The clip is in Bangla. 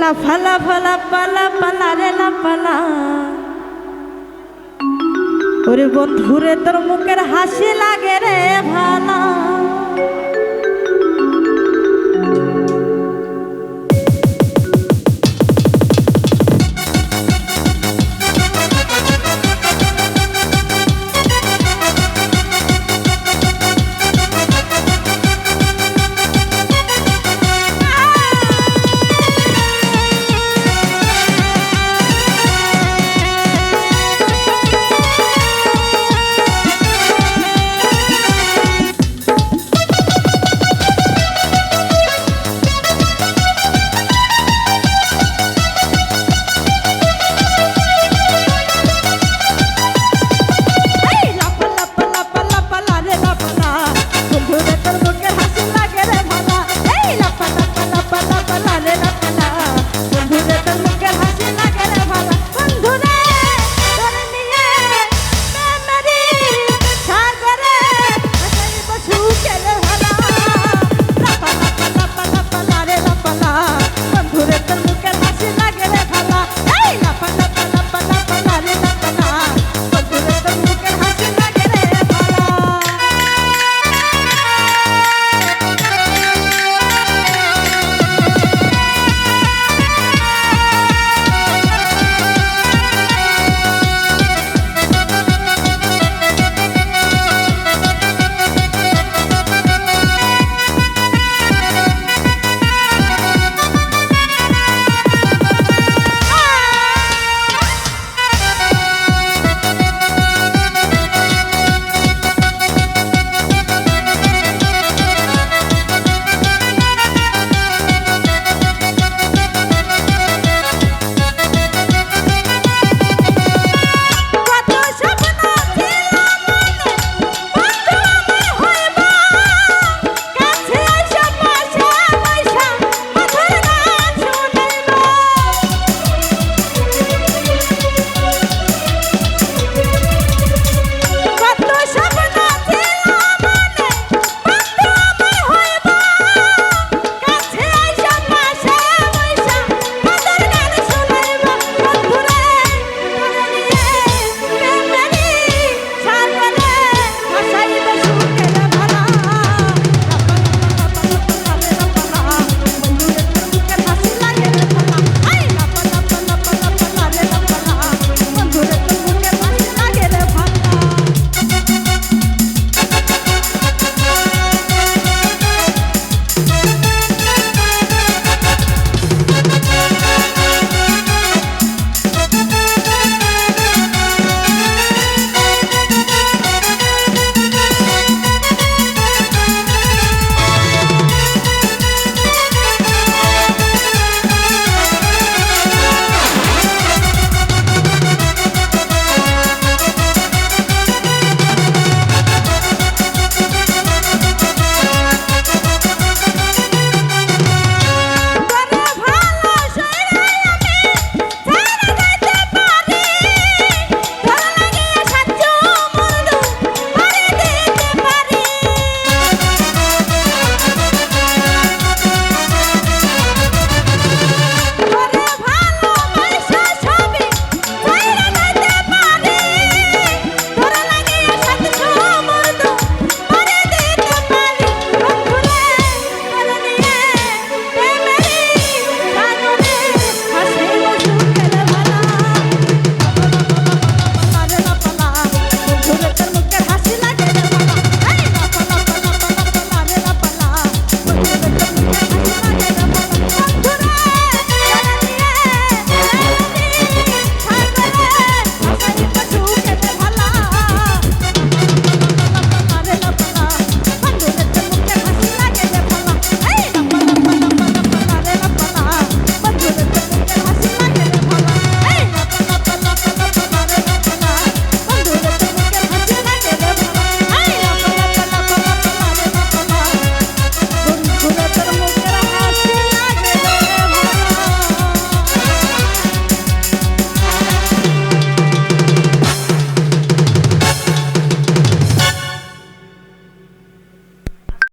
লাফালা ফালা পালা পালা রে লাফালা ওরে বন্ধুরে তোর মুখের হাসি লাগে রে ভালা।